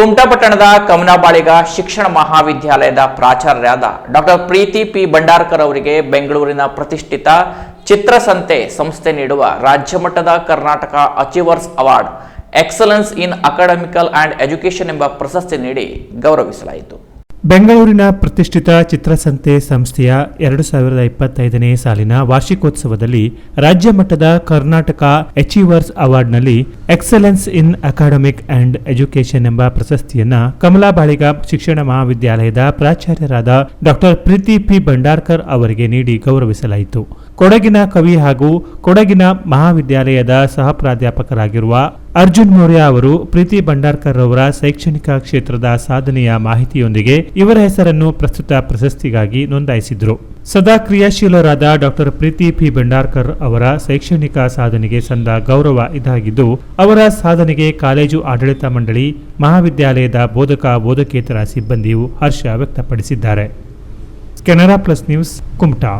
ಕುಮಟಾ ಪಟ್ಟಣದ ಕಮನಾಬಾಳಿಗ ಶಿಕ್ಷಣ ಮಹಾವಿದ್ಯಾಲಯದ ಪ್ರಾಚಾರ್ಯರಾದ ಡಾಕ್ಟರ್ ಪ್ರೀತಿ ಪಿ ಭಂಡಾರ್ಕರ್ ಅವರಿಗೆ ಬೆಂಗಳೂರಿನ ಪ್ರತಿಷ್ಠಿತ ಚಿತ್ರಸಂತೆ ಸಂಸ್ಥೆ ನೀಡುವ ರಾಜ್ಯಮಟ್ಟದ Karnataka achievers award, excellence in academical and education ಎಂಬ ಪ್ರಶಸ್ತಿ ನೀಡಿ ಗೌರವಿಸಲಾಯಿತು. ಬೆಂಗಳೂರಿನ ಪ್ರತಿಷ್ಠಿತ ಚಿತ್ರಸಂತೆ ಸಂಸ್ಥೆಯ ಎರಡು ಸಾವಿರದ ಇಪ್ಪತ್ತೈದನೇ ಸಾಲಿನ ವಾರ್ಷಿಕೋತ್ಸವದಲ್ಲಿ ರಾಜ್ಯ ಮಟ್ಟದ Karnataka achievers ಅವಾರ್ಡ್ನಲ್ಲಿ excellence in academic and education ಎಂಬ ಪ್ರಶಸ್ತಿಯನ್ನ ಕಮಲಾ ಬಾಳಿಗ ಶಿಕ್ಷಣ ಮಹಾವಿದ್ಯಾಲಯದ ಪ್ರಾಚಾರ್ಯರಾದ ಡಾಕ್ಟರ್ ಪ್ರೀತಿ ಪಿ ಭಂಡಾರ್ಕರ್ ಅವರಿಗೆ ನೀಡಿ ಗೌರವಿಸಲಾಯಿತು. ಕೊಡಗಿನ ಕವಿ ಹಾಗೂ ಕೊಡಗಿನ ಮಹಾವಿದ್ಯಾಲಯದ ಸಹ ಪ್ರಾಧ್ಯಾಪಕರಾಗಿರುವ ಅರ್ಜುನ್ ಮೌರ್ಯ ಅವರು ಪ್ರೀತಿ ಭಂಡಾರ್ಕರ್ ಅವರ ಶೈಕ್ಷಣಿಕ ಕ್ಷೇತ್ರದ ಸಾಧನೆಯ ಮಾಹಿತಿಯೊಂದಿಗೆ ಇವರ ಹೆಸರನ್ನು ಪ್ರಸ್ತುತ ಪ್ರಶಸ್ತಿಗಾಗಿ ನೋಂದಾಯಿಸಿದ್ರು. ಸದಾ ಕ್ರಿಯಾಶೀಲರಾದ ಡಾಕ್ಟರ್ ಪ್ರೀತಿ ಪಿ ಭಂಡಾರ್ಕರ್ ಅವರ ಶೈಕ್ಷಣಿಕ ಸಾಧನೆಗೆ ಸಂದ ಗೌರವ ಇದಾಗಿದ್ದು, ಅವರ ಸಾಧನೆಗೆ ಕಾಲೇಜು ಆಡಳಿತ ಮಂಡಳಿ, ಮಹಾವಿದ್ಯಾಲಯದ ಬೋಧಕ, ಬೋಧಕೇತರ ಸಿಬ್ಬಂದಿಯು ಹರ್ಷ ವ್ಯಕ್ತಪಡಿಸಿದ್ದಾರೆ. Canara plus news Kumta.